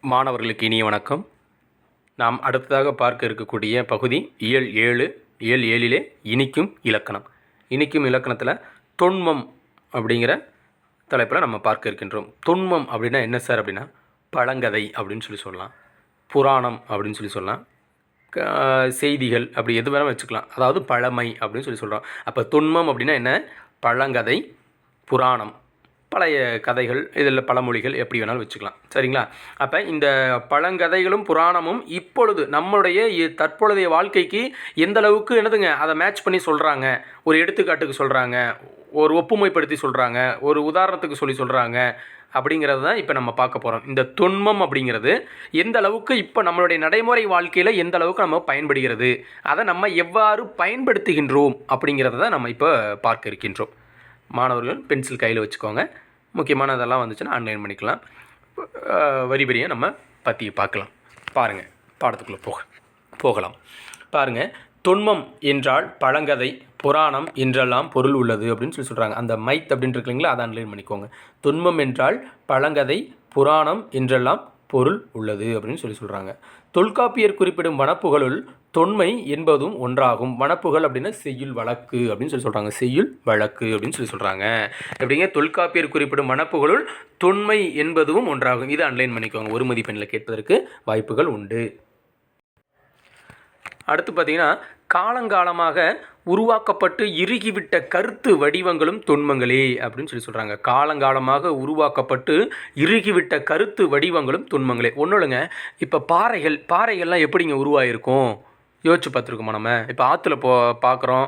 மாணவர்களுக்கு இனிய வணக்கம். நாம் அடுத்ததாக பார்க்க இருக்கக்கூடிய பகுதி இயல் ஏழு இயல் ஏழிலே இனிக்கும் இலக்கணம். இனிக்கும் இலக்கணத்தில் தொன்மம் அப்படிங்கிற தலைப்பில் நம்ம பார்க்க இருக்கின்றோம். தொன்மம் அப்படின்னா என்ன சார் அப்படின்னா பழங்கதை அப்படின்னு சொல்லி சொல்லலாம். புராணம் அப்படின்னு சொல்லி சொல்லலாம். க- செய்திகள் அப்படி எது வேணாலும் வச்சுக்கலாம். அதாவது பழமை அப்படின்னு சொல்லி சொல்கிறோம் அப்போ தொன்மம் அப்படின்னா என்ன? பழங்கதை புராணம். பழைய கதைகள் இதில் பழமொழிகள் எப்படி வேணாலும் வச்சுக்கலாம். சரிங்களா? அப்போ இந்த பழங்கதைகளும் புராணமும் இப்பொழுது நம்மளுடைய தற்பொழுதைய வாழ்க்கைக்கு எந்த அளவுக்கு என்னதுங்க? அதை மேட்ச் பண்ணி சொல்கிறாங்க ஒரு எடுத்துக்காட்டுக்கு சொல்கிறாங்க ஒரு ஒப்புமைப்படுத்தி சொல்கிறாங்க ஒரு உதாரணத்துக்கு சொல்லி சொல்கிறாங்க அப்படிங்கிறது தான் இப்போ நம்ம பார்க்க போகிறோம் இந்த தொன்மம் அப்படிங்கிறது எந்த அளவுக்கு இப்போ நம்மளுடைய நடைமுறை வாழ்க்கையில் எந்த அளவுக்கு நம்ம பயன்படுகிறது? அதை நம்ம எவ்வாறு பயன்படுத்துகின்றோம்? அப்படிங்கிறத தான் நம்ம இப்போ பார்க்க இருக்கின்றோம். மாணவர்கள் பென்சில் கையில் வச்சுக்கோங்க. முக்கியமான இதெல்லாம் வந்துச்சுன்னா ஆன்லைன் பண்ணிக்கலாம். வரி வரியாக நம்ம பற்றி பார்க்கலாம். பாருங்கள் பாடத்துக்குள்ளே போக போகலாம். பாருங்கள் தொன்மம் என்றால் பழங்கதை புராணம் என்றெல்லாம் பொருள் உள்ளது அப்படின்னு சொல்லி சொல்கிறாங்க அந்த மைத் அப்படின்ட்டு இருக்கு அதை அன்லைன் பண்ணிக்கோங்க. தொன்மம் என்றால் பழங்கதை புராணம் என்றெல்லாம் பொருள் உள்ளது அப்படின்னு சொல்லி சொல்கிறாங்க தொல்காப்பியர் குறிப்பிடும் வனப்புகளுள் தொன்மை என்பதும் ஒன்றாகும். வனப்புகள் அப்படின்னா செய்யுள் வழக்கு அப்படின்னு சொல்லி சொல்கிறாங்க செய்யுள் வழக்கு அப்படின்னு சொல்லி சொல்கிறாங்க எப்படிங்க? தொல்காப்பியர் குறிப்பிடும் வனப்புகளுள் தொன்மை என்பதும் ஒன்றாகும். இது அன்லைன் பண்ணிக்கோங்க. ஒரு மதிப்பெண்ணில் கேட்பதற்கு வாய்ப்புகள் உண்டு. அடுத்து பார்த்தீங்கன்னா காலங்காலமாக உருவாக்கப்பட்டு இறுகிவிட்ட கருத்து வடிவங்களும் தொன்மங்களே அப்படின்னு சொல்லி சொல்கிறாங்க காலங்காலமாக உருவாக்கப்பட்டு இறுகிவிட்ட கருத்து வடிவங்களும் தொன்மங்களே. ஒன்றும் இல்லைங்க. இப்போ பாறைகள் பாறைகள்லாம் எப்படிங்க உருவாயிருக்கும்? யோசிச்சு பார்த்துருக்கோமா நம்ம? இப்போ ஆற்றுல போ பார்க்குறோம்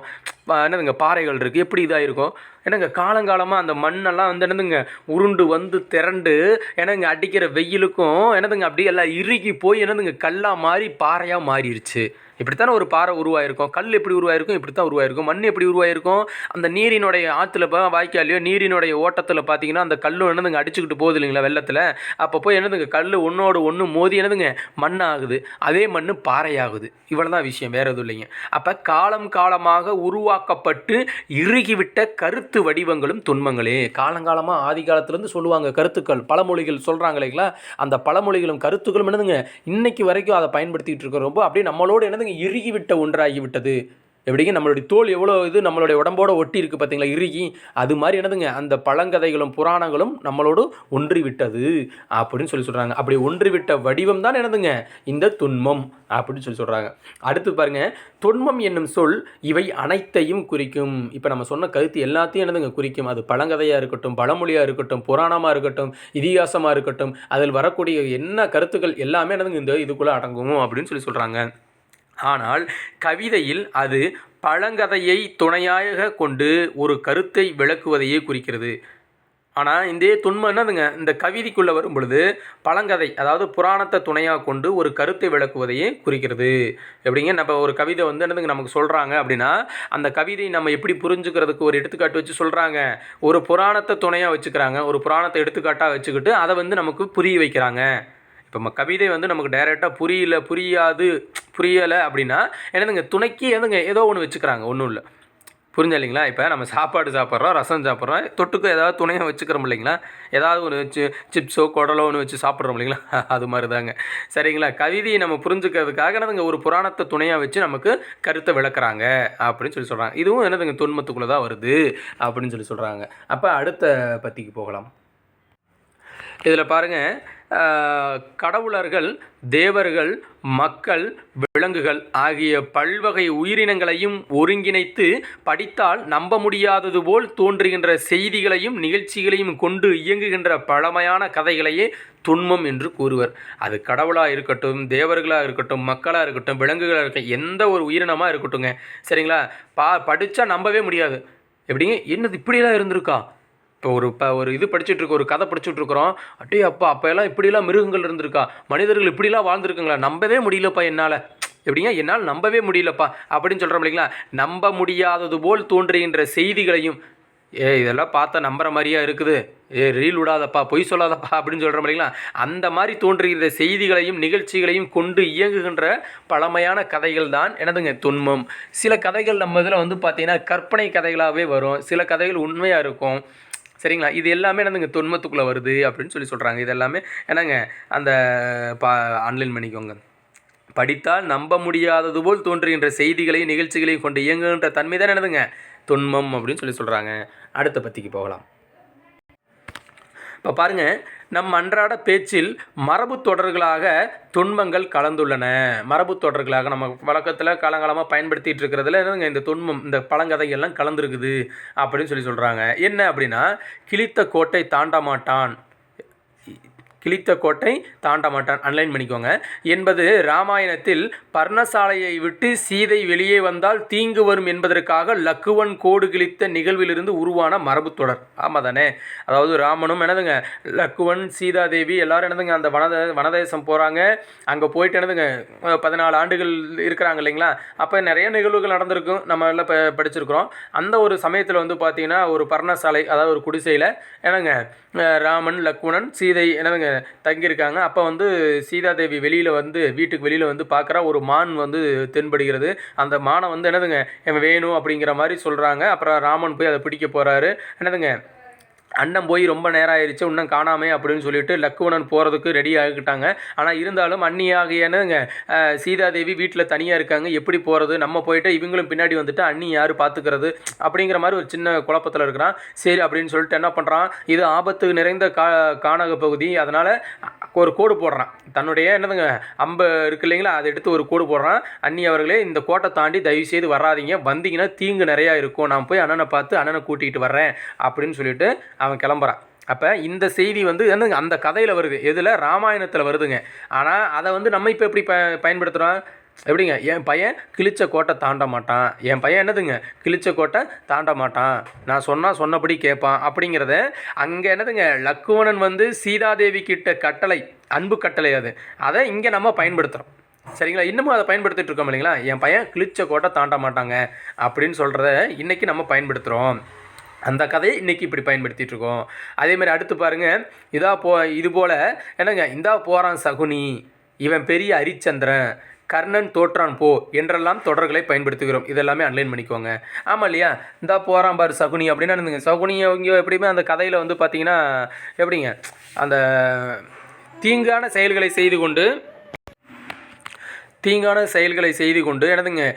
என்னதுங்க பாறைகள் இருக்குது எப்படி இதாக இருக்கும்? என்னங்க காலங்காலமாக அந்த மண்ணெல்லாம் வந்து என்னதுங்க உருண்டு வந்து திரண்டு என்னதுங்க அடிக்கிற வெயிலுக்கும் என்னதுங்க அப்படியே எல்லாம் இறுகி போய் என்னதுங்க கல்லாக மாறி பாறையாக மாறிடுச்சு இப்படித்தானே ஒரு பாறை உருவாயிருக்கும்? கல் எப்படி உருவாயிருக்கும்? இப்படி தான் உருவாயிருக்கும். மண் எப்படி உருவாயிருக்கும்? அந்த நீரினுடைய ஆற்றுல இப்போ வாய்க்காலையோ நீரினுடைய ஓட்டத்தில் பார்த்தீங்கன்னா அந்த கல்லும் என்னதுங்க அடிச்சுக்கிட்டு போகுது இல்லைங்களா வெள்ளத்தில்? அப்போ போய் என்னதுங்க? கல் ஒன்றோடு ஒன்று மோதி என்னதுங்க? மண்ணாகுது. அதே மண் பாறையாகுது. இவ்வளோ தான் விஷயம். வேறு எதுவும் இல்லைங்க. அப்போ காலம் காலமாக உருவாக்கப்பட்டு இறுகிவிட்ட கருத்து வடிவங்களும் துன்பங்களே. காலங்காலமாக ஆதி காலத்துலேருந்து சொல்லுவாங்க கருத்துக்கள். பழமொழிகள் சொல்கிறாங்க இல்லைங்களா? அந்த பழமொழிகளும் கருத்துக்களும் என்னதுங்க? இன்னைக்கு வரைக்கும் அதை பயன்படுத்திகிட்டு இருக்கோம் ரொம்ப அப்படியே நம்மளோட என்னதுங்க? இறுகிவிட்ட ஒன்றாகிவிட்டது. எப்படிங்க? நம்மளுடைய தோல் எவ்வளோ இது நம்மளுடைய உடம்போட ஒட்டி இருக்குது பார்த்தீங்களா? இறுகி. அது மாதிரி என்னதுங்க? அந்த பழங்கதைகளும் புராணங்களும் நம்மளோடு ஒன்றி விட்டது அப்படின்னு சொல்லி சொல்கிறாங்க அப்படி ஒன்றி விட்ட வடிவம் தான் என்னதுங்க? இந்த துன்பம் அப்படின்னு சொல்லி சொல்கிறாங்க அடுத்து பாருங்க. துன்பம் என்னும் சொல் இவை அனைத்தையும் குறிக்கும். இப்போ நம்ம சொன்ன கருத்து எல்லாத்தையும் என்னதுங்க? குறிக்கும். அது பழங்கதையாக இருக்கட்டும் பழமொழியாக இருக்கட்டும் புராணமாக இருக்கட்டும் இதிகாசமாக இருக்கட்டும் அதில் வரக்கூடிய என்ன கருத்துக்கள் எல்லாமே என்னதுங்க? இந்த இதுக்குள்ளே அடங்கும் அப்படின்னு சொல்லி சொல்கிறாங்க ஆனால் கவிதையில் அது பழங்கதையை துணையாக கொண்டு ஒரு கருத்தை விளக்குவதையே குறிக்கிறது. ஆனால் இந்த துன்பம் என்னதுங்க? இந்த கவிதைக்குள்ளே வரும் பொழுது பழங்கதை அதாவது புராணத்தை துணையாக கொண்டு ஒரு கருத்தை விளக்குவதையே குறிக்கிறது. எப்படிங்க? நம்ம ஒரு கவிதை வந்து என்னதுங்க நமக்கு சொல்கிறாங்க அப்படின்னா அந்த கவிதையை நம்ம எப்படி புரிஞ்சுக்கிறதுக்கு ஒரு எடுத்துக்காட்டு வச்சு சொல்கிறாங்க ஒரு புராணத்தை துணையாக வச்சுக்கிறாங்க. ஒரு புராணத்தை எடுத்துக்காட்டாக வச்சுக்கிட்டு அதை வந்து நமக்கு புரிய வைக்கிறாங்க. இப்போ நம்ம கவிதை வந்து நமக்கு டைரெக்டாக புரியல புரியாது புரியலை அப்படின்னா என்னதுங்க துணைக்கு எதுங்க ஏதோ ஒன்று வச்சுக்கிறாங்க ஒன்றும் இல்லை. புரிஞ்சா இல்லைங்களா? இப்போ நம்ம சாப்பாடு சாப்பிட்றோம் ரசம் சாப்பிட்றோம் தொட்டுக்கு ஏதாவது துணையாக வச்சுக்கிறோம் இல்லைங்களா? ஏதாவது ஒன்று வச்சு சிப்ஸோ குடலோ ஒன்று வச்சு சாப்பிட்றோம் இல்லைங்களா? அது மாதிரி தாங்க சரிங்களா? கவிதையை நம்ம புரிஞ்சுக்கிறதுக்காக என்னதுங்க ஒரு புராணத்தை துணையாக வச்சு நமக்கு கருத்தை விளக்குறாங்க அப்படின்னு சொல்லி சொல்கிறாங்க இதுவும் என்னதுங்க தொன்மத்துக்குள்ளே தான் வருது அப்படின்னு சொல்லி சொல்கிறாங்க அப்போ அடுத்த பத்திக்கு போகலாம். இதில் பாருங்கள் கடவுளர்கள் தேவர்கள் மக்கள் விலங்குகள் ஆகிய பல்வகை உயிரினங்களையும் ஒருங்கிணைத்து படித்தால் நம்ப முடியாதது போல் தோன்றுகின்ற செய்திகளையும் நிகழ்ச்சிகளையும் கொண்டு இயங்குகின்ற பழமையான கதைகளையே துன்பம் என்று கூறுவர். அது கடவுளாக இருக்கட்டும் தேவர்களாக இருக்கட்டும் மக்களாக இருக்கட்டும் விலங்குகளாக இருக்கட்டும் எந்த ஒரு உயிரினமாக இருக்கட்டுங்க சரிங்களா? பா படித்தா நம்பவே முடியாது. எப்படிங்க? என்னது இப்படியெல்லாம் இருந்திருக்கா? இப்போ ஒரு இப்போ ஒரு இது படிச்சுட்ருக்கோம் ஒரு கதை படிச்சுட்ருக்குறோம். அட்டே அப்பா அப்போ எல்லாம் இப்படிலாம் மிருகங்கள் இருந்திருக்கா? மனிதர்கள் இப்படிலாம் வாழ்ந்துருக்குங்களா? நம்பவே முடியலப்பா என்னால். எப்படிங்க? என்னால் நம்பவே முடியலப்பா. அப்படின்னு சொல்கிறோம் இல்லைங்களா? நம்ப முடியாதது போல் தோன்றுகின்ற செய்திகளையும் ஏ இதெல்லாம் பார்த்தா நம்புற மாதிரியா இருக்குது. ஏ ரீல் விடாதப்பா பொய் சொல்லாதப்பா அப்படின்னு சொல்கிறோம் இல்லைங்களா? அந்த மாதிரி தோன்றுகிற செய்திகளையும் நிகழ்ச்சிகளையும் கொண்டு இயங்குகின்ற பழமையான கதைகள் தான் எனதுங்க துன்பம். சில கதைகள் நம்ம இதில் வந்து பார்த்திங்கன்னா கற்பனை கதைகளாகவே வரும். சில கதைகள் உண்மையாக இருக்கும். சரிங்களா? இது எல்லாமே என்னதுங்க தொன்மத்துக்குள்ளே வருது அப்படின்னு சொல்லி சொல்கிறாங்க இது எல்லாமே என்னங்க அந்த பா ஆன்லைன் பண்ணிக்கோங்க படித்தால் நம்ப முடியாதது போல் தோன்றுகின்ற செய்திகளையும் நிகழ்ச்சிகளையும் கொண்டு இயங்குகின்ற தன்மை தான் என்னதுங்க? தொன்மம் அப்படின்னு சொல்லி சொல்கிறாங்க அடுத்த பத்திக்கு போகலாம். இப்போ பாருங்க நம் அன்றாட பேச்சில் மரபு தொடர்களாக துன்பங்கள் கலந்துள்ளன. மரபு தொடர்களாக நம்ம வழக்கத்தில் காலங்காலமாக பயன்படுத்திகிட்டு இருக்கிறதுல என்னங்க இந்த துன்பம் இந்த பழங்கதைகள்லாம் கலந்துருக்குது அப்படின்னு சொல்லி சொல்கிறாங்க என்ன அப்படின்னா கிழித்த கோட்டை தாண்ட மாட்டான். கிழித்த கோட்டை தாண்ட மாட்டான். அன்லைன் பண்ணிக்கோங்க. என்பது ராமாயணத்தில் பர்ணசாலையை விட்டு சீதை வெளியே வந்தால் தீங்கு வரும் என்பதற்காக லக்குவன் கோடு கிழித்த நிகழ்விலிருந்து உருவான மரபு தொடர். ஆமாம் தானே அதாவது ராமனும் என்னதுங்க? லக்குவன் சீதாதேவி எல்லாரும் என்னதுங்க? அந்த வனத வனதேசம் போகிறாங்க அங்கே போயிட்டு என்னதுங்க? பதினாலு ஆண்டுகள் இருக்கிறாங்க இல்லைங்களா? அப்போ நிறைய நிகழ்வுகள் நடந்திருக்கும் நம்ம எல்லாம் இப்போ படிச்சிருக்கிறோம். அந்த ஒரு சமயத்தில் வந்து பார்த்தீங்கன்னா ஒரு பர்ணசாலை அதாவது ஒரு குடிசையில் என்னங்க? ராமன் லக்குவனன் சீதை என்னதுங்க? தங்கியிருக்காங்க. அப்போ வந்து சீதாதேவி வெளியில் வந்து வீட்டுக்கு வெளியில் வந்து பார்க்குறா ஒரு மான் வந்து தென்படுகிறது. அந்த மானை வந்து என்னதுங்க வேணும் அப்படிங்கிற மாதிரி சொல்கிறாங்க அப்புறம் ராமன் போய் அதை பிடிக்க போகிறாரு என்னதுங்க அண்ணன் போய் ரொம்ப நேரம் ஆயிடுச்சு இன்னும் காணாமே அப்படின்னு சொல்லிட்டு லக்குவணன் போகிறதுக்கு ரெடி ஆகிக்கிட்டாங்க ஆனால் இருந்தாலும் அண்ணியாகியனுங்க சீதாதேவி வீட்டில் தனியாக இருக்காங்க. எப்படி போகிறது நம்ம போயிட்டு இவங்களும் பின்னாடி வந்துட்டு அண்ணி யார் பார்த்துக்கிறது அப்படிங்கிற மாதிரி ஒரு சின்ன குழப்பத்தில் இருக்கிறான். சரி அப்படின்னு சொல்லிட்டு என்ன பண்ணுறான் இது ஆபத்து நிறைந்த கா கானக பகுதி. அதனால் ஒரு கோடு போடுறான். தன்னுடைய என்னதுங்க அம்பு இருக்கு இல்லைங்களா? அதை எடுத்து ஒரு கோடு போடுறான். அண்ணி அவர்களே இந்த கோட்டை தாண்டி தயவு செய்து வராதிங்க. வந்தீங்கன்னா தீங்கு நிறையா இருக்கும். நான் போய் அண்ணனை பார்த்து அண்ணனை கூட்டிகிட்டு வர்றேன் அப்படின்னு சொல்லிட்டு அவன் கிளம்புறான். அப்போ இந்த செய்தி வந்து என்னங்க அந்த கதையில் வருது. எதில்? ராமாயணத்தில் வருதுங்க. ஆனால் அதை வந்து நம்ம இப்போ எப்படி ப பயன்படுத்துகிறோம் எப்படிங்க? என் பையன் கிழிச்ச கோட்டை தாண்ட மாட்டான். என் பையன் என்னதுங்க? கிழிச்ச கோட்டை தாண்ட மாட்டான். நான் சொன்னால் சொன்னபடி கேட்பான். அப்படிங்கிறத அங்கே என்னதுங்க? லக்குவணன் வந்து சீதாதேவி கிட்ட கட்டளை அன்பு கட்டளை அது. அதை இங்கே நம்ம பயன்படுத்துகிறோம் சரிங்களா? இன்னமும் அதை பயன்படுத்திட்டு இருக்கோம் இல்லைங்களா? என் பையன் கிழிச்ச கோட்டை தாண்ட மாட்டாங்க அப்படின்னு சொல்கிறத இன்றைக்கி நம்ம பயன்படுத்துகிறோம் அந்த கதையை இன்றைக்கி இப்படி பயன்படுத்திட்டு இருக்கோம் அதே மாதிரி அடுத்து பாருங்கள் இதா போ இது போல் என்னங்க இந்தா போகிறான் சகுனி இவன் பெரிய ஹரிச்சந்திரன் கர்ணன் தோற்றான் போ என்றெல்லாம் தொடர்களை பயன்படுத்துகிறோம். இதெல்லாமே அன்லைன் பண்ணிக்கோங்க. ஆமாம் இல்லையா? இந்தா போகிறான் பாரு சகுனி அப்படின்னா என்னதுங்க? சகுனி அவங்க எப்படியுமே அந்த கதையில் வந்து பார்த்தீங்கன்னா எப்படிங்க அந்த தீங்கான செயல்களை செய்து கொண்டு தீங்கான செயல்களை செய்து கொண்டு எனதுங்க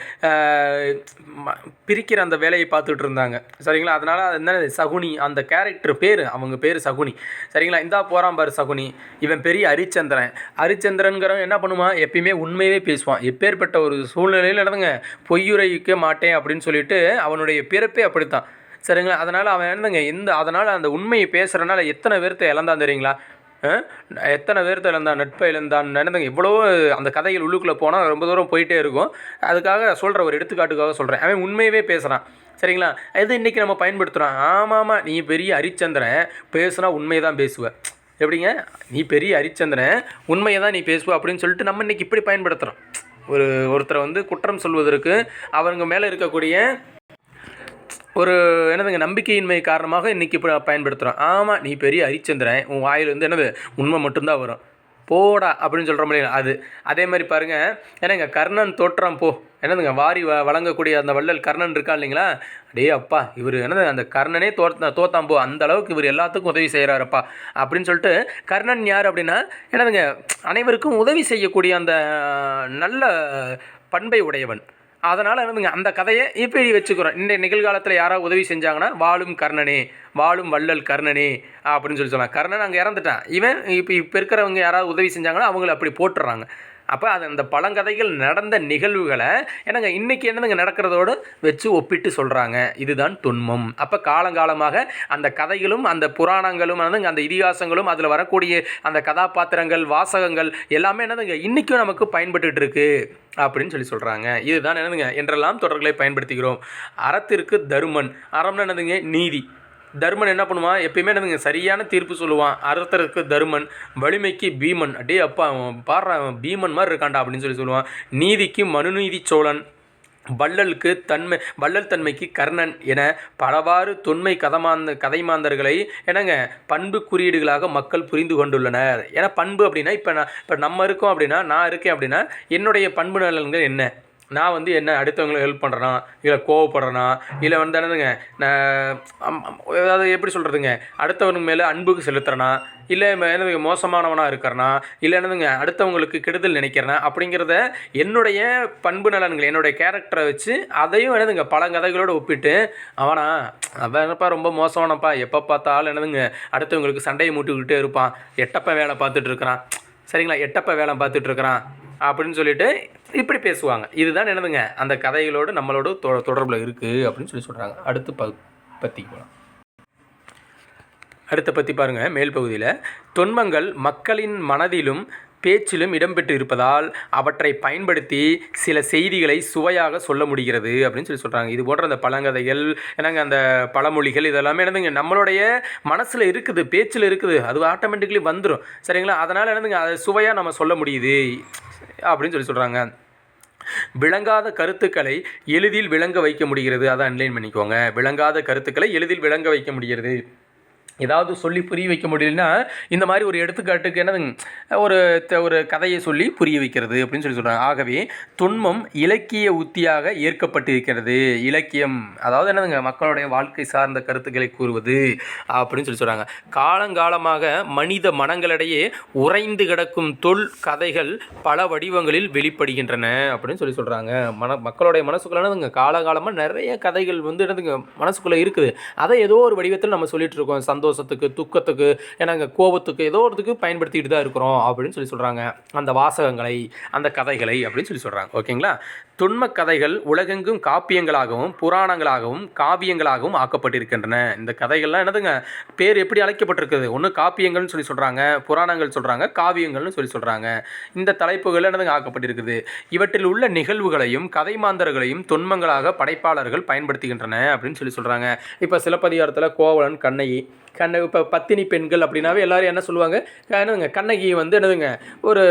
ம- பிரிக்கிற அந்த வேலையை பார்த்துட்டு இருந்தாங்க சரிங்களா? அதனால் என்ன சகுனி. அந்த கேரக்டர் பேர் அவங்க பேர் சகுனி. சரிங்களா? இந்தா போகிறான் பாரு சகுனி. இவன் பெரிய ஹரிச்சந்திரன் ஹரிச்சந்திரன்கிறவன் என்ன பண்ணுவான்? எப்பயுமே உண்மையவே பேசுவான். எப்பேற்பட்ட ஒரு சூழ்நிலையில் நடந்துங்க பொய்யுரைக்க மாட்டேன் அப்படின்னு சொல்லிட்டு அவனுடைய பிறப்பே அப்படித்தான். சரிங்களா? அதனால் அவன் என்னதுங்க? எந்த அதனால் அந்த உண்மையை பேசுகிறனால எத்தனை பேர்த்த இழந்தான் தெரியுங்களா? எத்தனை பேர்த்த இழந்தான் நட்பை இழந்தான் நடந்தங்க எவ்வளோ அந்த கதைகள் உள்ளுக்குள்ளே போனால் ரொம்ப தூரம் போயிட்டே இருக்கும். அதுக்காக சொல்கிற ஒரு எடுத்துக்காட்டுக்காக சொல்கிறேன் அவன் உண்மையவே பேசுகிறான் சரிங்களா? இது இன்றைக்கி நம்ம பயன்படுத்துகிறோம் ஆமாம் ஆமாம் நீ பெரிய ஹரிச்சந்திரன் பேசுனா உண்மையை தான் பேசுவ. எப்படிங்க? நீ பெரிய ஹரிச்சந்திரன் உண்மையை தான் நீ பேசுவ அப்படின்னு சொல்லிட்டு நம்ம இன்றைக்கி இப்படி பயன்படுத்துகிறோம் ஒரு ஒருத்தரை வந்து குற்றம் சொல்வதற்கு அவங்க மேலே இருக்கக்கூடிய ஒரு என்னதுங்க நம்பிக்கையின்மை காரணமாக இன்றைக்கி இப்போ பயன்படுத்துகிறோம் ஆமாம் நீ பெரிய ஹரிச்சந்திரன் உன் வாயில் வந்து என்னது உண்மை மட்டும்தான் வரும். போடா அப்படின்னு சொல்கிற மாதிரி அது. அதே மாதிரி பாருங்கள் ஏன்னா கர்ணன் தோற்றம் போ. என்னதுங்க வாரி வ வழங்கக்கூடிய அந்த வள்ளல் கர்ணன் இருக்கா இல்லைங்களா? டே அப்பா இவர் என்னது அந்த கர்ணனே தோற்ற தோத்தாம் போ. அந்த அளவுக்கு இவர் எல்லாத்துக்கும் உதவி செய்கிறாரப்பா அப்படின்னு சொல்லிட்டு கர்ணன் யார் அப்படின்னா என்னதுங்க அனைவருக்கும் உதவி செய்யக்கூடிய அந்த நல்ல பண்பை உடையவன். அதனால் என்னதுங்க அந்த கதையை இப்படி வச்சுக்கிறோம். இந்த நிகழ்காலத்தில் யாராவது உதவி செஞ்சாங்கன்னா வாழும் கர்ணனே வாழும் வள்ளல் கர்ணனே அப்படின்னு சொல்லி சொல்லலாம் கர்ணன் அங்கே இறந்துட்டான். இவன் இப்போ இப்போ இருக்கிறவங்க யாராவது உதவி செஞ்சாங்கன்னா அவங்கள அப்படி போட்டுடுறாங்க அப்போ அது அந்த பழங்கதைகள் நடந்த நிகழ்வுகளை என்னங்க இன்றைக்கி என்னதுங்க நடக்கிறதோடு வச்சு ஒப்பிட்டு சொல்கிறாங்க இதுதான் தொன்மம் அப்போ காலங்காலமாக அந்த கதைகளும் அந்த புராணங்களும் என்னதுங்க அந்த இதிகாசங்களும் அதில் வரக்கூடிய அந்த கதாபாத்திரங்கள் வாசகங்கள் எல்லாமே என்னதுங்க இன்றைக்கும் நமக்கு பயன்பட்டுகிட்டு இருக்குது அப்படின்னு சொல்லி சொல்கிறாங்க இதுதான் என்னதுங்க என்றெல்லாம் தொடர்களை பயன்படுத்துகிறோம். அறத்திற்கு தருமன். அறம்னு என்னதுங்க நீதி. தர்மன் என்ன பண்ணுவான்? எப்பயுமே எனக்கு சரியான தீர்ப்பு சொல்லுவான். அறுத்தருக்கு தருமன் வலிமைக்கு பீமன். அப்படியே அப்பா அவன் பாடுறான் பீமன் மாதிரி இருக்கான்டா அப்படின்னு சொல்லி சொல்லுவான். நீதிக்கு மனுநீதி சோழன். வள்ளலுக்கு தன்மை வள்ளல் தன்மைக்கு கர்ணன் என பலவாறு தொன்மை கதமாந்த கதைமாந்தர்களை என்னங்க பண்பு குறியீடுகளாக மக்கள் புரிந்து கொண்டுள்ளனர். ஏன்னா பண்பு அப்படின்னா இப்போ நான் இப்போ நம்ம இருக்கோம் அப்படின்னா நான் இருக்கேன் அப்படின்னா என்னுடைய பண்பு நலன்கள் என்ன? நான் வந்து என்ன அடுத்தவங்களுக்கு ஹெல்ப் பண்ணுறேனா இல்லை கோவப்படுறனா? இல்லை வந்து என்னதுங்க நான் ஏதாவது அதாவது எப்படி சொல்கிறதுங்க அடுத்தவனுக்கு மேலே அன்புக்கு செலுத்துறேனா? இல்லை என்னதுங்க மோசமானவனாக இருக்கிறனா? இல்லை என்னதுங்க அடுத்தவங்களுக்கு கெடுதல் நினைக்கிறனா? அப்படிங்கிறத என்னுடைய பண்பு நலன்கள் என்னுடைய கேரக்டரை வச்சு அதையும் என்னதுங்க பழங்கதைகளோடு ஒப்பிட்டு அவனா அவன் என்னப்பா ரொம்ப மோசமானப்பா? எப்போ பார்த்தாலும் என்னதுங்க அடுத்தவங்களுக்கு சண்டையை மூட்டிக்கிட்டே இருப்பான். எட்டப்ப வேலை பார்த்துட்டு இருக்கிறான். சரிங்களா எட்டப்ப வேலை பார்த்துட்டு இருக்கிறான் அப்படின்னு சொல்லிட்டு இப்படி பேசுவாங்க. இதுதான் என்னதுங்க அந்த கதைகளோடு நம்மளோட தொ தொடர்பில் இருக்குது அப்படின்னு சொல்லி சொல்கிறாங்க அடுத்து ப பற்றி போகலாம் அடுத்த பற்றி பாருங்கள் மேல் பகுதியில் தொன்மங்கள் மக்களின் மனதிலும் பேச்சிலும் இடம்பெற்று இருப்பதால் அவற்றை பயன்படுத்தி சில செய்திகளை சுவையாக சொல்ல முடிகிறது அப்படின்னு சொல்லி சொல்கிறாங்க இது போன்ற அந்த பழங்கதைகள் என்னங்க அந்த பழமொழிகள் இதெல்லாமே என்னதுங்க நம்மளுடைய மனசில் இருக்குது பேச்சில் இருக்குது அது ஆட்டோமேட்டிக்கலி வந்துடும் சரிங்களா? அதனால் என்னதுங்க அதை சுவையாக நம்ம சொல்ல முடியுது அப்படின்னு சொல்லி சொல்கிறாங்க விளங்காத கருத்துக்களை எளிதில் விளங்க வைக்க முடிகிறது. அதை அன்லைன் பண்ணிக்கோங்க. விளங்காத கருத்துக்களை எளிதில் விளங்க வைக்க முடிகிறது. ஏதாவது சொல்லி புரிய வைக்க முடியலன்னா இந்த மாதிரி ஒரு எடுத்துக்காட்டுக்கு என்னதுங்க ஒரு த- ஒரு கதையை சொல்லி புரிய வைக்கிறது அப்படின்னு சொல்லி சொல்கிறாங்க ஆகவே துன்பம் இலக்கிய உத்தியாக ஏற்கப்பட்டிருக்கிறது. இலக்கியம் அதாவது என்னதுங்க மக்களுடைய வாழ்க்கை சார்ந்த கருத்துக்களை கூறுவது அப்படின்னு சொல்லி சொல்கிறாங்க காலங்காலமாக மனித மனங்களிடையே உறைந்து கிடக்கும் தொல் கதைகள் பல வடிவங்களில் வெளிப்படுகின்றன அப்படின்னு சொல்லி சொல்கிறாங்க மன மக்களுடைய மனசுக்குள்ள என்னதுங்க காலகாலமாக நிறைய கதைகள் வந்து என்னதுங்க மனசுக்குள்ளே இருக்குது. அதை ஏதோ ஒரு வடிவத்தில் நம்ம சொல்லிட்டு இருக்கோம். சந்தோஷத்துக்கு துக்கத்துக்கு ஏன்னா கோபத்துக்கு ஏதோ ஒருத்துக்கு பயன்படுத்திட்டு தான் இருக்கிறோம் அப்படின்னு சொல்லி சொல்கிறாங்க அந்த வாசகங்களை அந்த கதைகளை அப்படின்னு சொல்லி சொல்கிறாங்க ஓகேங்களா? துன்மக் கதைகள் உலகெங்கும் காப்பியங்களாகவும் புராணங்களாகவும் காவியங்களாகவும் ஆக்கப்பட்டிருக்கின்றன. இந்த கதைகள்லாம் என்னதுங்க? பேர் எப்படி அழைக்கப்பட்டிருக்குது? ஒன்று காப்பியங்கள்னு சொல்லி சொல்கிறாங்க புராணங்கள் சொல்கிறாங்க காவியங்கள்னு சொல்லி சொல்கிறாங்க இந்த தலைப்புகள் என்னதுங்க ஆக்கப்பட்டிருக்குது? இவற்றில் உள்ள நிகழ்வுகளையும் கதை மாந்தர்களையும் தொன்மங்களாக படைப்பாளர்கள் பயன்படுத்துகின்றன அப்படின்னு சொல்லி சொல்கிறாங்க இப்போ சிலப்பதிகாரத்தில் கோவலன் கண்ணகி கண்ண இப்போ பத்தினி பெண்கள் அப்படின்னாவே எல்லாரும் என்ன சொல்லுவாங்க? என்னதுங்க கண்ணகி வந்து என்னதுங்க ஒரு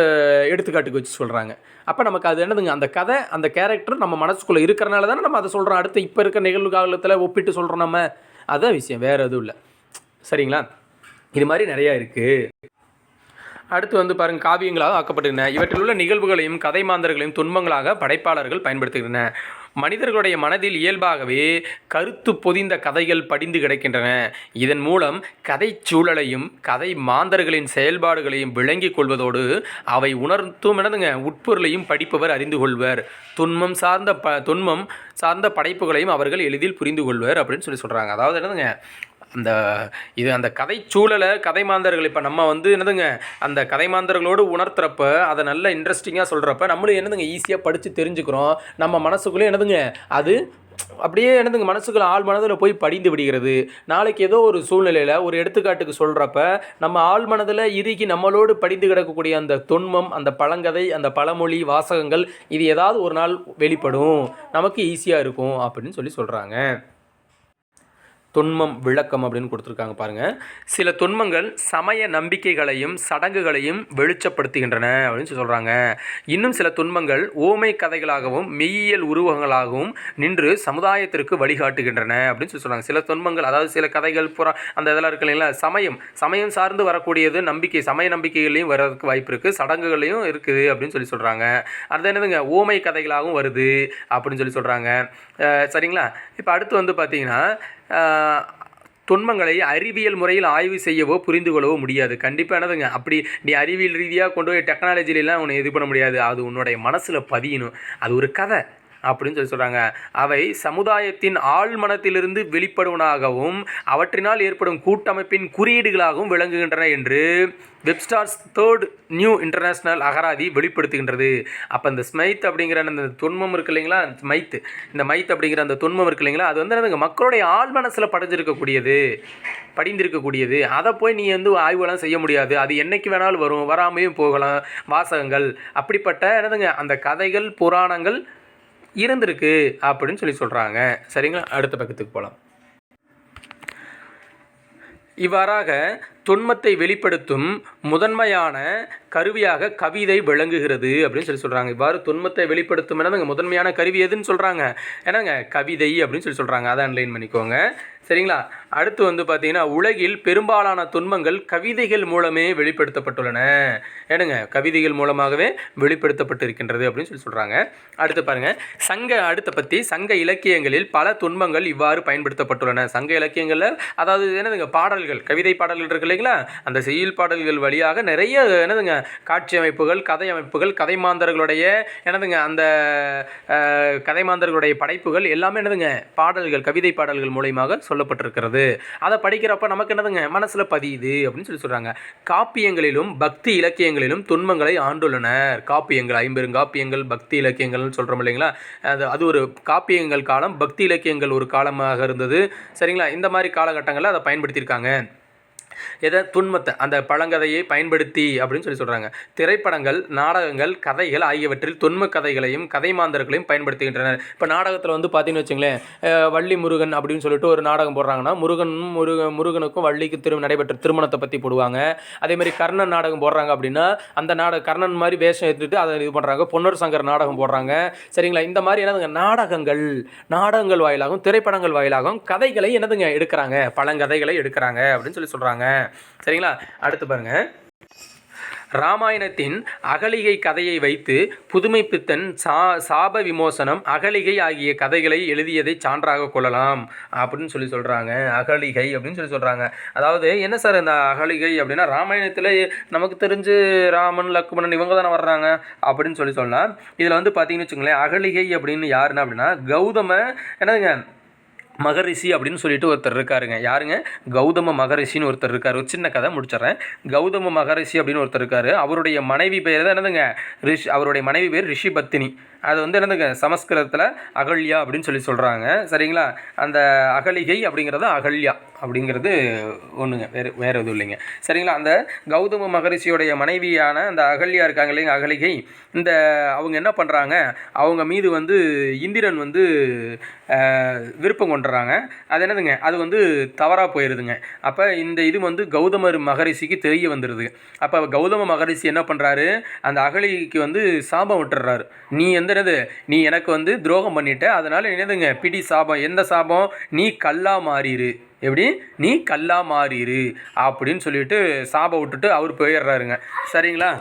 எடுத்துக்காட்டுக்கு வச்சு சொல்கிறாங்க அப்போ நமக்கு அது என்னதுங்க அந்த கதை அந்த கேரக்டர் நம்ம மனசுக்குள்ளே இருக்கிறனால தானே நம்ம அதை சொல்கிறோம் அடுத்து இப்போ இருக்க நிகழ்வு காலத்தில் ஒப்பிட்டு சொல்கிறோம் நம்ம. அதுதான் விஷயம் வேறு எதுவும் இல்லை. சரிங்களா? இது மாதிரி நிறையா இருக்குது அடுத்து வந்து பாருங்க காவியங்களாக ஆக்கப்பட்டுள்ளன இவற்றில் உள்ள நிகழ்வுகளையும் கதை மாந்தர்களையும் துன்பங்களாக படைப்பாளர்கள் பயன்படுத்துகின்றன. மனிதர்களுடைய மனதில் இயல்பாகவே கருத்து பொதிந்த கதைகள் படிந்து கிடக்கின்றன. இதன் மூலம் கதை சூழலையும் கதை மாந்தர்களின் செயல்பாடுகளையும் விளங்கிக் கொள்வதோடு அவை உணர்த்தும் எனதுங்க உட்பொருளையும் படிப்பவர் அறிந்து கொள்வர். துன்பம் சார்ந்த ப துன்பம் சார்ந்த படைப்புகளையும் அவர்கள் எளிதில் புரிந்து கொள்வர் அப்படின்னு சொல்லி சொல்கிறாங்க அதாவது என்னதுங்க அந்த இது அந்த கதை சூழலை கதை மாந்தர்கள் இப்போ நம்ம வந்து என்னதுங்க அந்த கதை மாந்தர்களோடு உணர்த்துறப்ப அதை நல்ல இன்ட்ரெஸ்டிங்காக சொல்கிறப்ப நம்மளும் என்னதுங்க ஈஸியாக படித்து தெரிஞ்சுக்கிறோம். நம்ம மனசுக்குள்ளே என்னதுங்க அது அப்படியே என்னதுங்க மனசுக்குள்ள ஆள் மனதில் போய் படிந்து விடுகிறது. நாளைக்கு ஏதோ ஒரு சூழ்நிலையில் ஒரு எடுத்துக்காட்டுக்கு சொல்கிறப்ப நம்ம ஆள் மனதில் இறுகி நம்மளோடு படிந்து கிடக்கக்கூடிய அந்த தொன்மம் அந்த பழங்கதை அந்த பழமொழி வாசகங்கள் இது ஏதாவது ஒரு நாள் வெளிப்படும். நமக்கு ஈஸியாக இருக்கும் அப்படின்னு சொல்லி சொல்கிறாங்க தொன்மம் விளக்கம் அப்படின்னு கொடுத்துருக்காங்க பாருங்கள் சில தொன்மங்கள் சமய நம்பிக்கைகளையும் சடங்குகளையும் வெளிச்சப்படுத்துகின்றன அப்படின்னு சொல்லி சொல்கிறாங்க இன்னும் சில துன்பங்கள் ஓமை கதைகளாகவும் மெய்யியல் உருவகங்களாகவும் நின்று சமுதாயத்திற்கு வழிகாட்டுகின்றன அப்படின்னு சொல்லி சொல்கிறாங்க சில துன்பங்கள் அதாவது சில கதைகள் புறா அந்த இதெல்லாம் இருக்கு இல்லைங்களா? சமயம். சமயம் சார்ந்து வரக்கூடியது நம்பிக்கை. சமய நம்பிக்கைகளையும் வர்றதுக்கு வாய்ப்பு இருக்குது சடங்குகளையும் இருக்குது அப்படின்னு சொல்லி சொல்கிறாங்க அது என்னதுங்க? ஓமை கதைகளாகவும் வருது அப்படின்னு சொல்லி சொல்கிறாங்க சரிங்களா? இப்போ அடுத்து வந்து பார்த்தீங்கன்னா துன்பங்களை அறிவியல் முறையில் ஆய்வு செய்யவோ புரிந்து கொள்ளவோ முடியாது. கண்டிப்பாக என்னதுங்க அப்படி நீ அறிவியல் ரீதியாக கொண்டு போய் டெக்னாலஜிலலாம் உன்னை இது பண்ண முடியாது. அது உன்னுடைய மனசில் பதியணும். அது ஒரு கதை. அப்படின்னு சொல்லி சொல்கிறாங்க அவை சமுதாயத்தின் ஆழ்மனத்திலிருந்து வெளிப்படுவனாகவும் அவற்றினால் ஏற்படும் கூட்டமைப்பின் குறியீடுகளாகவும் விளங்குகின்றன என்று வெப்ஸ்டார்ஸ் தேர்ட் நியூ இன்டர்நேஷ்னல் அகராதி வெளிப்படுத்துகின்றது. அப்போ இந்த ஸ்மைத் அப்படிங்கிற அந்த தொன்மம் இருக்கு இல்லைங்களா? ஸ்மைத் இந்த மைத் அப்படிங்கிற அந்த தொன்மம் இருக்கு இல்லைங்களா? அது வந்து என்னதுங்க? மக்களுடைய ஆழ் மனசில் படைஞ்சிருக்கக்கூடியது. படிந்திருக்கக்கூடியது. அதை போய் நீ வந்து ஆய்வுலாம் செய்ய முடியாது. அது என்றைக்கு வேணாலும் வரும். வராமையும் போகலாம். வாசகங்கள். அப்படிப்பட்ட என்னதுங்க? அந்த கதைகள் புராணங்கள் இருந்திருக்கு அப்படின்னு சொல்லி சொல்கிறாங்க சரிங்களா? அடுத்த பக்கத்துக்கு போகலாம் இவ்வாறாக தொன்மத்தை வெளிப்படுத்தும் முதன்மையான கருவியாக கவிதை விளங்குகிறது அப்படின்னு சொல்லி சொல்கிறாங்க இவ்வாறு தொன்மத்தை வெளிப்படுத்தும் என்னதுங்க முதன்மையான கருவி எதுன்னு சொல்கிறாங்க என்னங்க கவிதை அப்படின்னு சொல்லி சொல்கிறாங்க அதை அன்லைன் பண்ணிக்கோங்க. சரிங்களா? அடுத்து வந்து பார்த்தீங்கன்னா உலகில் பெரும்பாலான துன்பங்கள் கவிதைகள் மூலமே வெளிப்படுத்தப்பட்டுள்ளன. ஏனுங்க கவிதைகள் மூலமாகவே வெளிப்படுத்தப்பட்டிருக்கின்றது அப்படின்னு சொல்லி சொல்கிறாங்க அடுத்து பாருங்கள் சங்க அடுத்த பற்றி சங்க இலக்கியங்களில் பல துன்பங்கள் இவ்வாறு பயன்படுத்தப்பட்டுள்ளன. சங்க இலக்கியங்களில் அதாவது என்னதுங்க? பாடல்கள் கவிதை பாடல்கள் இருக்குல்ல இல்லைங்களா? அந்த செய்யுள் பாடல்கள் வழியாக நிறைய என்னதுங்க காட்சி அமைப்புகள் கதை அமைப்புகள் கதை மாந்தர்களுடைய என்னதுங்க அந்த கதை மாந்தர்களுடைய படைப்புகள் எல்லாமே என்னதுங்க பாடல்கள் கவிதை பாடல்கள் மூலியமாக சொல்லப்பட்டிருக்கிறது. அதை படிக்கிறப்ப நமக்கு என்னதுங்க மனசில் பதியுது அப்படின்னு சொல்லி சொல்கிறாங்க காப்பியங்களிலும் பக்தி இலக்கியங்களிலும் துன்பங்களை ஆண்டுள்ளனர். காப்பியங்கள் ஐம்பெருங்காப்பியங்கள் பக்தி இலக்கியங்கள்னு சொல்கிறோம் இல்லைங்களா? அது அது ஒரு காப்பியங்கள் காலம் பக்தி இலக்கியங்கள் ஒரு காலமாக இருந்தது. சரிங்களா? இந்த மாதிரி காலகட்டங்களில் அதை பயன்படுத்தியிருக்காங்க. எதை? துன்பத்தை அந்த பழங்கதையை பயன்படுத்தி அப்படின்னு சொல்லி சொல்கிறாங்க திரைப்படங்கள் நாடகங்கள் கதைகள் ஆகியவற்றில் துன்ப கதைகளையும் கதை மாந்தர்களையும் பயன்படுத்துகின்றனர். இப்போ நாடகத்தில் வந்து பார்த்தீங்கன்னு வச்சுங்களேன் வள்ளி முருகன் அப்படின்னு சொல்லிட்டு ஒரு நாடகம் போடுறாங்கன்னா முருகனும் முருக முருகனுக்கும் வள்ளிக்கு திரு நடைபெற்ற திருமணத்தை பற்றி போடுவாங்க. அதேமாதிரி கர்ணன் நாடகம் போடுறாங்க அப்படின்னா அந்த நாடக கர்ணன் மாதிரி வேஷம் எடுத்துகிட்டு அதை இது பண்ணுறாங்க பொன்னர் சங்கர் நாடகம் போடுறாங்க. சரிங்களா? இந்த மாதிரி என்னதுங்க? நாடகங்கள் நாடகங்கள் வாயிலாகவும் திரைப்படங்கள் வாயிலாகவும் கதைகளை என்னதுங்க? எடுக்கிறாங்க. பழங்கதைகளை எடுக்கிறாங்க அப்படின்னு சொல்லி சொல்கிறாங்க சரிங்களா? அடுத்து பாருங்க. ராமாயணத்தின் அகலிகை கதையை வைத்து புதுமைப்பித்தன் சா சாப விமோசனம் அகலிகை ஆகிய கதைகளை எழுதியதை சான்றாக கொள்ளலாம் அப்படின்னு சொல்லி சொல்கிறாங்க அகலிகை அப்படின்னு சொல்லி சொல்கிறாங்க அதாவது என்ன சார் இந்த அகலிகை அப்படின்னா ராமாயணத்தில் நமக்கு தெரிஞ்சு ராமன் லக்ஷ்மணன் இவங்க தானே வர்றாங்க அப்படின்னு சொல்லி சொல்லலாம் இதில் வந்து பார்த்தீங்கன்னு வச்சுங்களேன் அகலிகை அப்படின்னு யாருன்னா அப்படின்னா கௌதம என்னதுங்க? மகரிஷி அப்படின்னு சொல்லிட்டு ஒருத்தர் இருக்காருங்க. யாருங்க? கௌதம மகரிஷின்னு ஒருத்தர் இருக்காரு. ஒரு சின்ன கதை முடிச்சிடுறேன். கௌதம மகரிஷி அப்படின்னு ஒருத்தர் இருக்காரு. அவருடைய மனைவி பேர் தான் என்னதுங்க? ரிஷ் அவருடைய மனைவி பேர் ரிஷி பத்தினி அது வந்து என்னதுங்க? சமஸ்கிருதத்தில் அகல்யா அப்படின்னு சொல்லி சொல்கிறாங்க சரிங்களா? அந்த அகலிகை அப்படிங்கிறது அகல்யா அப்படிங்கிறது ஒன்றுங்க வேறு வேறு எதுவும் இல்லைங்க. சரிங்களா? அந்த கௌதம மகரிஷியுடைய மனைவியான அந்த அகல்யா இருக்காங்க இல்லைங்க அகலிகை. இந்த அவங்க என்ன பண்ணுறாங்க அவங்க மீது வந்து இந்திரன் வந்து விருப்பம் கொண்டுறாங்க. அது என்னதுங்க? அது வந்து தவறாக போயிடுதுங்க அப்போ இந்த இது வந்து கௌதமர் மகரிஷிக்கு தெரிய வந்துடுது அப்போ கௌதம மகரிஷி என்ன பண்ணுறாரு அந்த அகலிக்கு வந்து சாபம் விட்டுறாரு நீ எந்த என்னது நீ எனக்கு வந்து துரோகம் பண்ணிட்ட. அதனால் என்னதுங்க பிடி சாபம். எந்த சாபம்? நீ கல்லா மாறிடு எப்படி? நீ கல்லா மாறிடு அப்படின்னு சொல்லிட்டு சாபம் விட்டுட்டு அவர் போயிடுறாருங்க. சரிங்களா?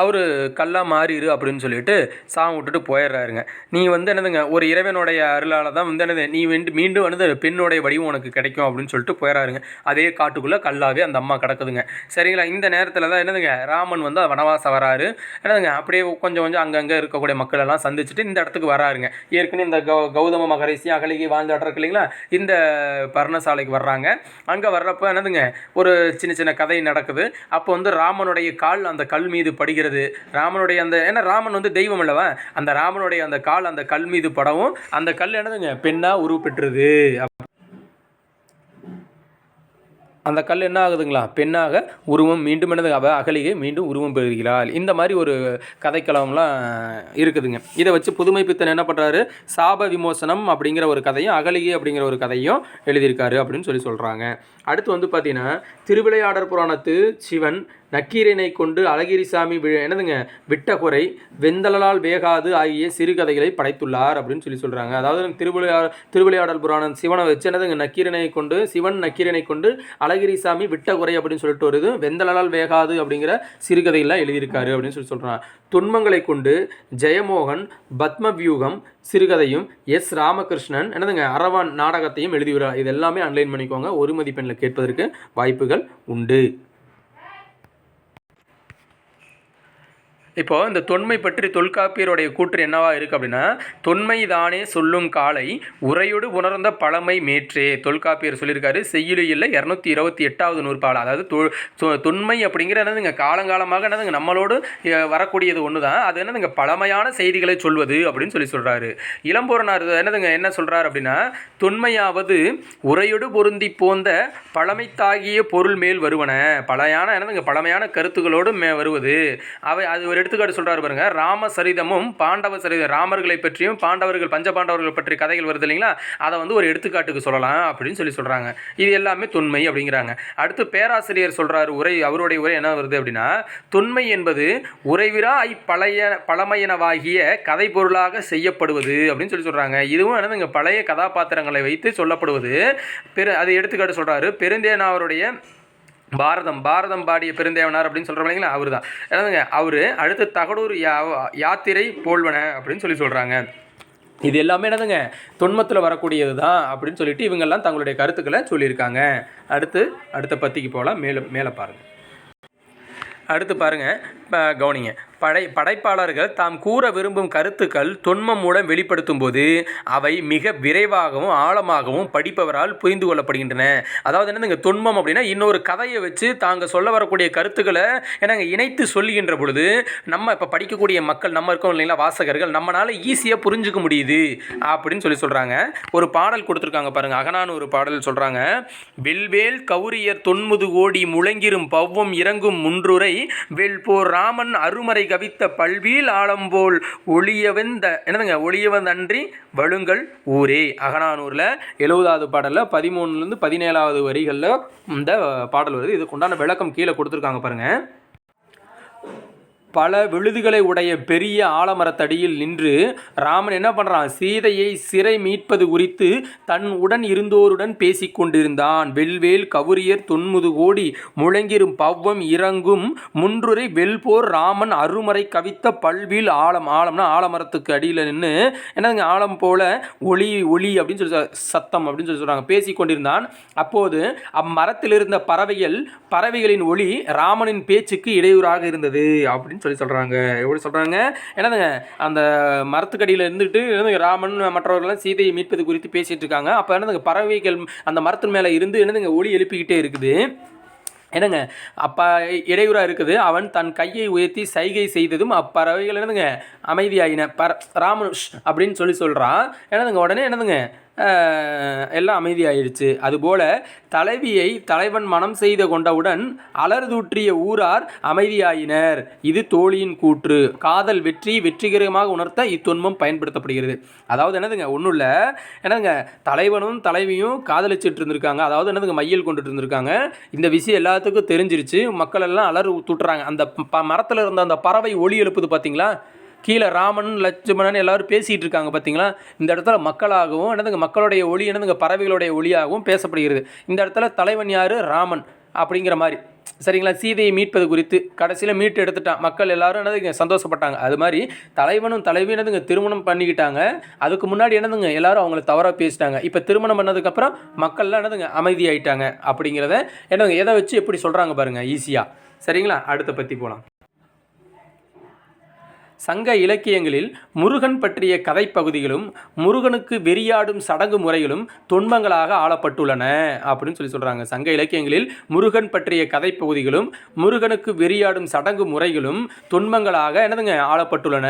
அவர் கல்லா மாறிடு அப்படின்னு சொல்லிட்டு சாபம் விட்டுட்டு போயிடுறாருங்க. நீ வந்து என்னதுங்க ஒரு இறைவனுடைய அருளால் தான் வந்து என்னது நீ வந்து மீண்டும் வந்து பெண்ணுடைய வடிவம் உனக்கு கிடைக்கும் அப்படின்னு சொல்லிட்டு போயிடுறாருங்க. அதே காட்டுக்குள்ளே கல்லாவே அந்த அம்மா கிடக்குதுங்க. சரிங்களா இந்த நேரத்தில் தான் என்னதுங்க ராமன் வந்து வனவாசம் வராரு. என்னதுங்க அப்படியே கொஞ்சம் கொஞ்சம் அங்கங்கே இருக்கக்கூடிய மக்கள் எல்லாம் சந்திச்சுட்டு இந்த இடத்துக்கு வராருங்க. ஏற்கனவே இந்த கௌ கௌதம மகரிஷி அகலிகை வாழ்ந்த இடம் இருக்கு இல்லைங்களா இந்த பர்ணசாலைக்கு வர்றாங்க. அங்கே வர்றப்போ என்னதுங்க ஒரு சின்ன சின்ன கதை நடக்குது. அப்போ வந்து ராமனுடைய கால் அந்த கல் மீது படுகிறது ராமனுடைய அந்த ஏன்னா ராமன் வந்து தெய்வம் அல்லவா? அந்த ராமனுடைய அந்த கால் அந்த கல் மீது படவும் அந்த கல் என்னதுங்க? பெண்ணா உருவப்பெற்றுது அந்த கல் என்ன ஆகுதுங்களா? பெண்ணாக உருவம் மீண்டும் என்னது? அவ அகலிகை மீண்டும் உருவம் பெறுகிறாள். இந்த மாதிரி ஒரு கதைக்களம்லாம் இருக்குதுங்க. இதை வச்சு புதுமை பித்தன் என்ன பண்ணுறாரு சாப விமோசனம் அப்படிங்கிற ஒரு கதையும் அகலிகை அப்படிங்கிற ஒரு கதையும் எழுதியிருக்காரு அப்படின்னு சொல்லி சொல்கிறாங்க அடுத்து வந்து பார்த்தீங்கன்னா திருவிளையாடற் புராணத்து சிவன் நக்கீரனை கொண்டு அழகிரிசாமி வி- என்னதுங்க விட்ட குறை வெந்தளலால் வேகாது ஆகிய சிறுகதைகளை படைத்துள்ளார் அப்படின்னு சொல்லி சொல்கிறாங்க அதாவது திருவிளையா திருவிளையாடல் புராணம் சிவனை வச்சு என்னதுங்க நக்கீரனை கொண்டு சிவன் நக்கீரனை கொண்டு அழகிரிசாமி விட்ட குறை அப்படின்னு சொல்லிட்டு வருது வெந்தளலால் வேகாது அப்படிங்கிற சிறுகதைகள்லாம் எழுதியிருக்காரு அப்படின்னு சொல்லி சொல்கிறாங்க துன்பங்களை கொண்டு ஜெயமோகன் பத்மவியூகம் சிறுகதையும் எஸ் ராமகிருஷ்ணன் என்னதுங்க அரவான் நாடகத்தையும் எழுதியுள்ளார் இது எல்லாமே அன்லைன் பண்ணிக்கோங்க. ஒரு மதிப்பெண்ணில் கேட்பதற்கு வாய்ப்புகள் உண்டு. இப்போது இந்த தொன்மை பற்றி தொல்காப்பியருடைய கூற்று என்னவா இருக்குது அப்படின்னா தொன்மை தானே சொல்லும் காலை உரையோடு உணர்ந்த பழமை மேற்றே. தொல்காப்பியர் சொல்லியிருக்காரு செய்யுளியில் இரநூத்தி இருபத்தி எட்டாவது நூற்பால். அதாவது தொன்மை அப்படிங்கிற என்னதுங்க காலங்காலமாக என்னதுங்க நம்மளோடு வரக்கூடியது ஒன்று தான் அது என்னதுங்க பழமையான செய்திகளை சொல்வது அப்படின்னு சொல்லி சொல்கிறாரு இளம்பூரனார் என்னதுங்க என்ன சொல்கிறார் அப்படின்னா தொன்மையாவது உரையோடு பொருந்தி போந்த பழமைத்தாகிய பொருள் மேல் வருவன. பழையான என்னதுங்க பழமையான கருத்துக்களோடு மே வருவது. அவை அது ஒரு எடுத்துக்காட்டு சொல்கிறார் பாருங்க. ராம சரிதமும் பாண்டவ சரிதம் ராமர்களை பற்றியும் பாண்டவர்கள் பஞ்ச பாண்டவர்கள் பற்றிய கதைகள் வருது இல்லைங்களா? அதை வந்து ஒரு எடுத்துக்காட்டுக்கு சொல்லலாம் அப்படின்னு சொல்லி சொல்கிறாங்க இது எல்லாமே தொன்மை அப்படிங்கிறாங்க. அடுத்து பேராசிரியர் சொல்கிறாரு உரை அவருடைய உரை என்ன வருது அப்படின்னா தொன்மை என்பது உறைவிராய் பழைய பழமையனவாகிய கதை பொருளாக செய்யப்படுவது அப்படின்னு சொல்லி சொல்கிறாங்க இதுவும் என்னது இங்கே பழைய கதாபாத்திரங்களை வைத்து சொல்லப்படுவது. பெரு அதை எடுத்துக்காட்டு சொல்கிறாரு பெருந்தேனாவருடைய பாரதம் பாரதம் பாடிய பெருந்தேவனார் அப்படின்னு சொல்கிறோம் இல்லைங்களா? அவர் தான் என்னதுங்க? அவர் அடுத்து தகடூர் யா யாத்திரை போல்வன அப்படின்னு சொல்லி சொல்கிறாங்க இது எல்லாமே என்னதுங்க? தொன்மத்தில் வரக்கூடியது தான் அப்படின்னு சொல்லிட்டு இவங்கெல்லாம் தங்களுடைய கருத்துக்களை சொல்லியிருக்காங்க. அடுத்து அடுத்த பத்திக்கு போகலாம். மேலே மேலே பாருங்கள் அடுத்து பாருங்க. இப்போ கவனிங்க. படை படைப்பாளர்கள் தாம் கூற விரும்பும் கருத்துக்கள் தொன்மம் மூலம் வெளிப்படுத்தும் போது அவை மிக விரைவாகவும் ஆழமாகவும் படிப்பவரால் புரிந்து கொள்ளப்படுகின்றன. அதாவது என்னதுங்க தொன்மம் அப்படின்னா இன்னொரு கதையை வச்சு தாங்க சொல்ல வரக்கூடிய கருத்துக்களை என்னங்க இணைத்து சொல்லுகின்ற பொழுது நம்ம இப்போ படிக்கக்கூடிய மக்கள் நம்ம இருக்கோம் இல்லைங்களா வாசகர்கள் நம்மளால ஈஸியாக புரிஞ்சுக்க முடியுது அப்படின்னு சொல்லி சொல்கிறாங்க ஒரு பாடல் கொடுத்துருக்காங்க பாருங்கள் அகனான ஒரு பாடல் சொல்கிறாங்க வெல்வேல் கௌரியர் தொன்முது ஓடி முழங்கிரும் பவ்வம் இறங்கும் முன்றுரை வெல்போர் ராமன் அருமறை கவித்த பல்வீல் ஆழம்போல் ஒளியவந்த என்னதுங்க? ஒளியவந்தன்றி வழுங்கல் ஊரே. அகனானூரில் எழுபதாவது பாடலில் பதிமூணுலேருந்து பதினேழாவது வரிகளில் இந்த பாடல் வருது. இதுக்குண்டான விளக்கம் கீழே கொடுத்துருக்காங்க பாருங்கள் பல விழுதுகளை உடைய பெரிய ஆலமரத்தடியில் நின்று ராமன் என்ன பண்ணுறான் சீதையை சிறை மீட்பது குறித்து தன் உடன் இருந்தோருடன் பேசிக்கொண்டிருந்தான் வெல்வேல் கவுரியர் தொன்முது கோடி முழங்கிரும் பவ்வம் இறங்கும் முன்றுரை வெல்போர் ராமன் அருமறை கவித்த பல்வீல் ஆழம் ஆழம்னா ஆலமரத்துக்கு அடியில் நின்று என்னதுங்க? ஆழம் போல ஒளி ஒளி அப்படின்னு சொல்லி சொ- சத்தம் அப்படின்னு சொல்லி சொல்கிறாங்க பேசி கொண்டிருந்தான். அப்போது அம்மரத்தில் இருந்த பறவைகள் பறவைகளின் ஒளி ராமனின் பேச்சுக்கு இடையூறாக இருந்தது அப்படின்னு சொல்லி சொல்கிறாங்க எப்படி சொல்கிறாங்க என்னதுங்க? அந்த மரத்துக்கடியில் இருந்துட்டு என்னதுங்க ராமன் மற்றவர்கள்லாம் சீதையை மீட்பது குறித்து பேசிகிட்டு இருக்காங்க. அப்போ என்னதுங்க பறவைகள் அந்த மரத்தின் மேலே இருந்து என்னதுங்க ஒளி எழுப்பிக்கிட்டே இருக்குது. என்னங்க? அப்போ இடையூறாக இருக்குது. அவன் தன் கையை உயர்த்தி சைகை செய்ததும் அப்பறவைகள் என்னதுங்க அமைதியாயின. பர ராமனுஷ் அப்படின்னு சொல்லி சொல்கிறான் என்னதுங்க உடனே என்னதுங்க எல்லாம் அமைதியாயிடுச்சு அதுபோல தலைவியை தலைவன் மனம் செய்து கொண்டவுடன் அலர்தூற்றிய ஊரார் அமைதியாயினர். இது தோழியின் கூற்று. காதல் வெற்றி வெற்றிகரமாக உணர்த்த இத்தொன்மம் பயன்படுத்தப்படுகிறது. அதாவது என்னதுங்க? ஒன்றும் இல்லை என்னதுங்க? தலைவனும் தலைவியும் காதலிச்சுட்டு இருந்திருக்காங்க அதாவது என்னதுங்க? மையல் கொண்டுட்டு இருந்திருக்காங்க இந்த விஷயம் எல்லாத்துக்கும் தெரிஞ்சிருச்சு. மக்கள் எல்லாம் அலறு தூட்டுறாங்க. அந்த ப மரத்தில் இருந்த அந்த பறவை ஒளி எழுப்புது பார்த்தீங்களா கீழே ராமன் லட்சுமணன் எல்லாரும் பேசிகிட்டு இருக்காங்க பார்த்தீங்களா இந்த இடத்துல மக்களாகவும் என்னதுங்க மக்களுடைய ஒளி என்னதுங்க பறவைகளுடைய ஒளியாகவும் பேசப்படுகிறது. இந்த இடத்துல தலைவன் யார்? ராமன் அப்படிங்கிற மாதிரி. சரிங்களா? சீதையை மீட்பது குறித்து கடைசியில் மீட்டு எடுத்துட்டான். மக்கள் எல்லாரும் என்னதுங்க சந்தோஷப்பட்டாங்க. அது மாதிரி தலைவனும் தலைவி என்னதுங்க திருமணம் பண்ணிக்கிட்டாங்க. அதுக்கு முன்னாடி என்னதுங்க எல்லாரும் அவங்கள தவறாக பேசிட்டாங்க. இப்போ திருமணம் பண்ணதுக்கப்புறம் மக்கள்லாம் என்னதுங்க அமைதியாயிட்டாங்க அப்படிங்கிறத என்னதுங்க எதை வச்சு எப்படி சொல்கிறாங்க பாருங்கள் ஈஸியாக சரிங்களா? அடுத்த பற்றி போகலாம் சங்க இலக்கியங்களில் முருகன் பற்றிய கதைப்பகுதிகளும் முருகனுக்கு வெறியாடும் சடங்கு முறைகளும் துன்பங்களாக ஆளப்பட்டுள்ளன அப்படின்னு சொல்லி சொல்கிறாங்க சங்க இலக்கியங்களில் முருகன் பற்றிய கதைப்பகுதிகளும் முருகனுக்கு வெறியாடும் சடங்கு முறைகளும் துன்பங்களாக என்னதுங்க ஆளப்பட்டுள்ளன.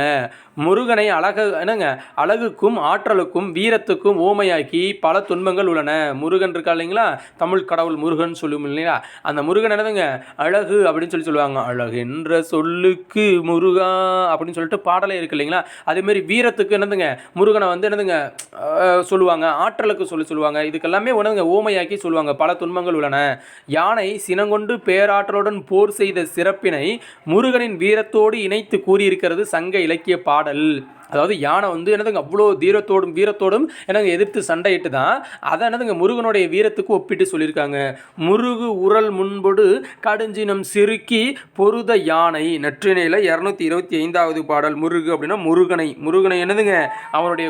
முருகனை அழக என்னங்க அழகுக்கும் ஆற்றலுக்கும் வீரத்துக்கும் ஓமையாக்கி பல துன்பங்கள் உள்ளன. முருகன் இருக்கா இல்லைங்களா? தமிழ் கடவுள் முருகன் சொல்லும் இல்லைங்களா? அந்த முருகன் என்னதுங்க அழகு அப்படின்னு சொல்லி சொல்லுவாங்க. அழகென்ற சொல்லுக்கு முருகா அப்படின்னு சொல்லிட்டு பாடலே இருக்கு இல்லைங்களா? அதேமாரி வீரத்துக்கு என்னதுங்க? முருகனை வந்து என்னதுங்க? சொல்லுவாங்க. ஆற்றலுக்கு சொல்லி சொல்லுவாங்க. இதுக்கெல்லாமே என்னதுங்க? ஓமையாக்கி சொல்லுவாங்க. பல துன்பங்கள் உள்ளன. யானை சினங்கொண்டு பேராற்றலுடன் போர் செய்த சிறப்பினை முருகனின் வீரத்தோடு இணைத்து கூறியிருக்கிறது சங்க இலக்கிய பாடல். அதாவது யானை வந்து என்னதுங்க அவ்வளோ தீரத்தோடும் வீரத்தோடும் எனக்கு எதிர்த்து சண்டையிட்டு தான் அதை என்னதுங்க முருகனுடைய வீரத்துக்கு ஒப்பிட்டு சொல்லியிருக்காங்க. முருகு உரல் முன்பொடு கடுஞ்சினம் சிறுக்கி பொருத யானை. நற்றிணையில் இரநூத்தி இருபத்தி ஐந்தாவது பாடல் முருகு அப்படின்னா முருகனை. முருகனை என்னதுங்க அவனுடைய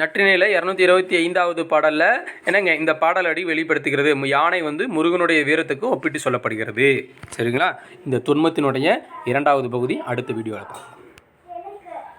நற்றிணையில் இரநூத்தி இருபத்தி ஐந்தாவது பாடலில் என்னங்க இந்த பாடல் அடி வெளிப்படுத்துகிறது. யானை வந்து முருகனுடைய வீரத்துக்கு ஒப்பிட்டு சொல்லப்படுகிறது. சரிங்களா? இந்த துன்பத்தினுடைய இரண்டாவது பகுதி அடுத்த வீடியோவில் பார்க்கலாம்